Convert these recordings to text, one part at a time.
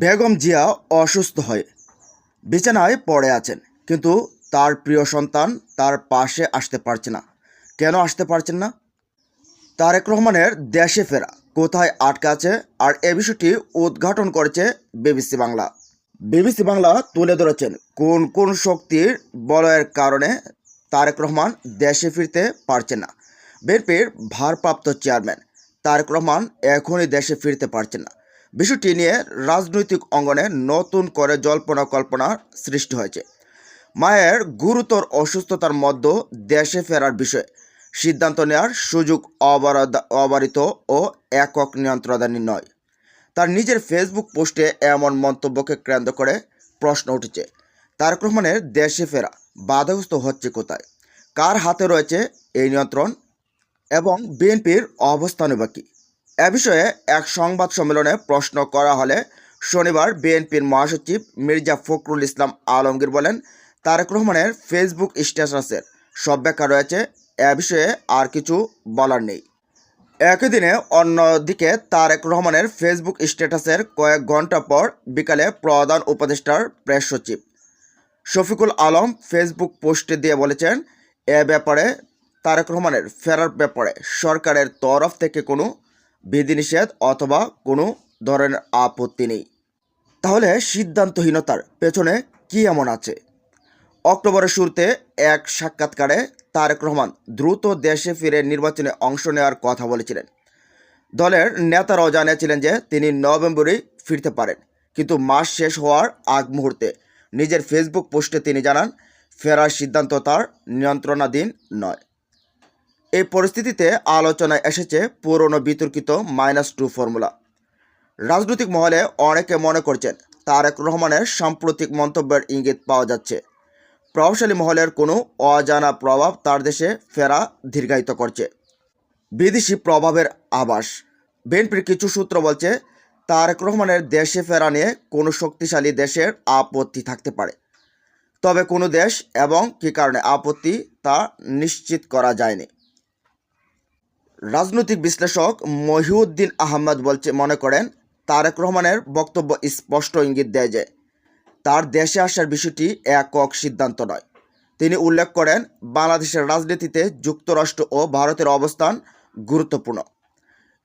বেগম জিয়া অসুস্থ হয়ে। বিছানায় পড়ে আছেন, কিন্তু তার প্রিয় সন্তান তার পাশে আসতে পারছে না। কেন আসতে পারছেন না? তারেক রহমানের দেশে ফেরা, কোথায় আটকে আছে আর এ বিষয়টি উদ্ঘাটন করেছে বিবিসি বাংলা। বিবিসি বাংলা তুলে ধরেছেন, কোন কোন শক্তির বলয়ের কারণে তারেক রহমান দেশে ফিরতে পারছেন না। বিএনপির ভারপ্রাপ্ত চেয়ারম্যান তারেক রহমান এখনই দেশে ফিরতে পারছেন না। বিষয়টি নিয়ে রাজনৈতিক অঙ্গনে নতুন করে জল্পনা কল্পনার সৃষ্টি হয়েছে। মায়ের গুরুতর অসুস্থতার মধ্যে দেশে ফেরার বিষয়ে সিদ্ধান্ত নেওয়ার সুযোগ অবারিত ও একক নিয়ন্ত্রণাধীন নয় তার নিজের ফেসবুক পোস্টে এমন মন্তব্যকে কেন্দ্র করে প্রশ্ন উঠেছে তারেক রহমানের দেশে ফেরা বাধাগ্রস্ত হচ্ছে কোথায়? কার হাতে রয়েছে এই নিয়ন্ত্রণ? এবং বিএনপির অবস্থানই বা কী? এ বিষয়ে এক সংবাদ সম্মেলনে প্রশ্ন করা হলে শনিবার বিএনপির মহাসচিব মির্জা ফখরুল ইসলাম আলমগীর বলেন, তারেক রহমানের ফেসবুক স্ট্যাটাসের সব ব্যাখ্যা রয়েছে, এ বিষয়ে আর কিছু বলার নেই। একই দিনে অন্যদিকে তারেক রহমানের ফেসবুক স্ট্যাটাসের কয়েক ঘণ্টা পর বিকালে প্রধান উপদেষ্টার প্রেস সচিব শফিকুল আলম ফেসবুক পোস্টে দিয়ে বলেছেন, এ ব্যাপারে তারেক রহমানের ফেরার ব্যাপারে সরকারের তরফ থেকে কোনো বিধিনিষেধ অথবা কোনো ধরনের আপত্তি নেই। তাহলে সিদ্ধান্তহীনতার পেছনে কি এমন আছে? অক্টোবরের শুরুতে এক সাক্ষাৎকারে তারেক রহমান দ্রুত দেশে ফিরে নির্বাচনে অংশ নেওয়ার কথা বলেছিলেন। দলের নেতারাও জানিয়েছিলেন যে তিনি নভেম্বরেই ফিরতে পারেন। কিন্তু মাস শেষ হওয়ার আগ মুহূর্তে নিজের ফেসবুক পোস্টে তিনি জানান, ফেরার সিদ্ধান্ত তার নিয়ন্ত্রণাধীন নয়। এই পরিস্থিতিতে আলোচনায় এসেছে পুরনো বিতর্কিত মাইনাস টু ফর্মুলা। রাজনৈতিক মহলে অনেকে মনে করছেন তারেক রহমানের সাম্প্রতিক মন্তব্যের ইঙ্গিত পাওয়া যাচ্ছে। প্রভাবশালী মহলের কোনো অজানা প্রভাব তার দেশে ফেরা দীর্ঘায়িত করছে। বিদেশি প্রভাবের আবাস বিএনপির কিছু সূত্র বলছে, তারেক রহমানের দেশে ফেরা নিয়ে কোনো শক্তিশালী দেশের আপত্তি থাকতে পারে। তবে কোনো দেশ এবং কী কারণে আপত্তি তা নিশ্চিত করা যায়নি। রাজনৈতিক বিশ্লেষক মহিউদ্দিন আহমদ বলছে, মনে করেন, তারেক রহমানের বক্তব্য স্পষ্ট ইঙ্গিত দেয় যে, তার দেশে আসার বিষয়টি একক সিদ্ধান্ত নয়। তিনি উল্লেখ করেন, বাংলাদেশের রাজনীতিতে যুক্তরাষ্ট্র ও ভারতের অবস্থান গুরুত্বপূর্ণ।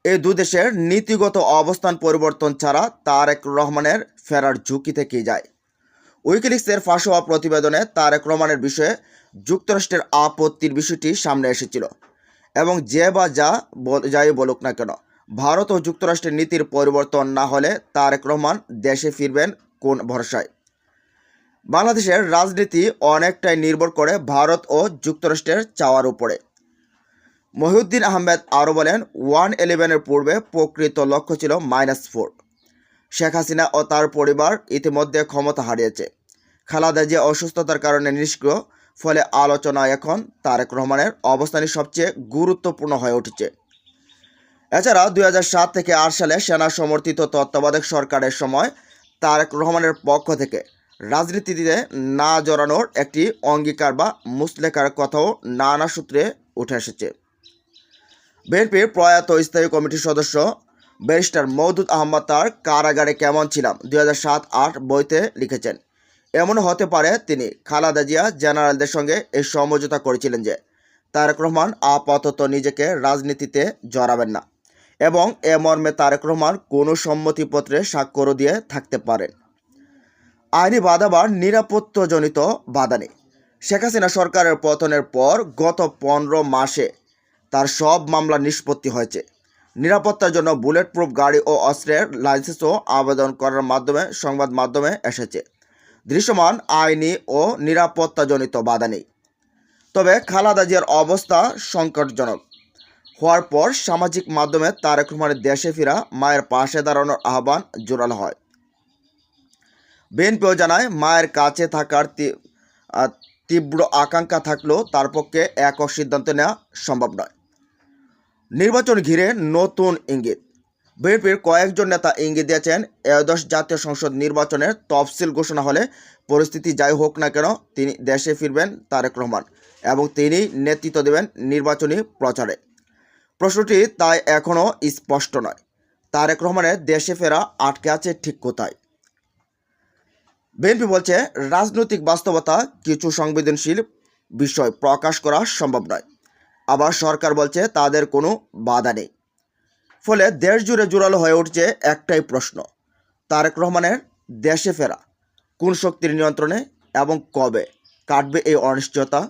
এই দেশের নীতিগত অবস্থান পরিবর্তন ছাড়া তারেক রহমানের ফেরার ঝুঁকি থেকেই যায়। উইকিলিক্সের ফাঁস হওয়া প্রতিবেদনে তারেক রহমানের বিষয়ে যুক্তরাষ্ট্রের আপত্তির বিষয়টি সামনে এসেছিল। এবং যে বা যা যাই বলুক না কেন, ভারত ও যুক্তরাষ্ট্রের নীতির পরিবর্তন না হলে তারেক রহমান দেশে ফিরবেন কোন ভরসায়? বাংলাদেশের রাজনীতি অনেকটাই নির্ভর করে ভারত ও যুক্তরাষ্ট্রের চাওয়ার উপরে। মহিউদ্দিন আহমেদ আরও বলেন, ওয়ান ইলেভেনের পূর্বে প্রকৃত লক্ষ্য ছিল মাইনাস ফোর। শেখ হাসিনা ও তার পরিবার ইতিমধ্যে ক্ষমতা হারিয়েছে। খালাদা যে অসুস্থতার কারণে নিষ্ক্রিয়। ফলে আলোচনা এখন তারেক রহমানের অবস্থানই সবচেয়ে গুরুত্বপূর্ণ হয়ে উঠেছে। এছাড়া দুই সাত থেকে আট সালে সেনা সমর্থিত তত্ত্বাবধায়ক সরকারের সময় তারেক রহমানের পক্ষ থেকে রাজনীতিতে না জড়ানোর একটি অঙ্গীকার বা মুসলেখার কথাও নানা সূত্রে উঠে এসেছে। বিএনপির প্রয়াত স্থায়ী কমিটির সদস্য ব্যারিস্টার মওদুদ আহমদ তার কারাগারে কেমন ছিলাম? দুই হাজার সাত আট বইতে লিখেছেন এমনও হতে পারে তিনি খালাদা জিয়া জেনারেলদের সঙ্গে এই সমঝোতা করেছিলেন যে তারেক রহমান আপাতত নিজেকে রাজনীতিতে জড়াবেন না এবং এ মর্মে তারেক রহমান কোনো সম্মতিপত্রে স্বাক্ষরও দিয়ে থাকতে পারেন। আইনি বাধা বা নিরাপত্তাজনিত বাধা নেই। শেখ হাসিনা সরকারের পতনের পর গত পনেরো মাসে তার সব মামলা নিষ্পত্তি হয়েছে। নিরাপত্তার জন্য বুলেট প্রুফ গাড়ি ও অস্ত্রের লাইসেন্সও আবেদন করার মাধ্যমে, সংবাদ মাধ্যমে এসেছে। দৃশ্যমান, আইনি ও নিরাপত্তাজনিত বাধা নেই। তবে খালাদা জিয়ার অবস্থা সংকটজনক। হওয়ার পর সামাজিক মাধ্যমে তারেক রহমানের দেশে ফেরা মায়ের পাশে দাঁড়ানোর আহ্বান জোরালো হয়। বিএনপিও জানায়, মায়ের কাছে থাকার তীব্র আকাঙ্ক্ষা থাকলেও তার পক্ষে একক সিদ্ধান্ত নেওয়া সম্ভব নয়। নির্বাচন ঘিরে নতুন ইঙ্গিত। বিএনপির কয়েকজন নেতা ইঙ্গিত দিয়েছেন, একাদশ জাতীয় সংসদ নির্বাচনের তফসিল ঘোষণা হলে পরিস্থিতি যাই হোক না কেন তিনি দেশে ফিরবেন তারেক রহমান এবং তিনি নেতৃত্ব দেবেন নির্বাচনী প্রচারে। প্রশ্নটি তাই এখনও স্পষ্ট নয়। তারেক রহমানের দেশে ফেরা আটকে আছে ঠিক কোথায়? বিএনপি বলছে, রাজনৈতিক বাস্তবতা কিছু সংবেদনশীল বিষয় প্রকাশ করা সম্ভব নয়। আবার সরকার বলছে, তাদের কোনো বাধা নেই। ফলে দেশ জুড়ে জোরালো হয়ে উঠছে একটাই প্রশ্ন, তারেক রহমানের দেশে ফেরা কোন শক্তির নিয়ন্ত্রণে এবং কবে কাটবে এই অনিশ্চয়তা?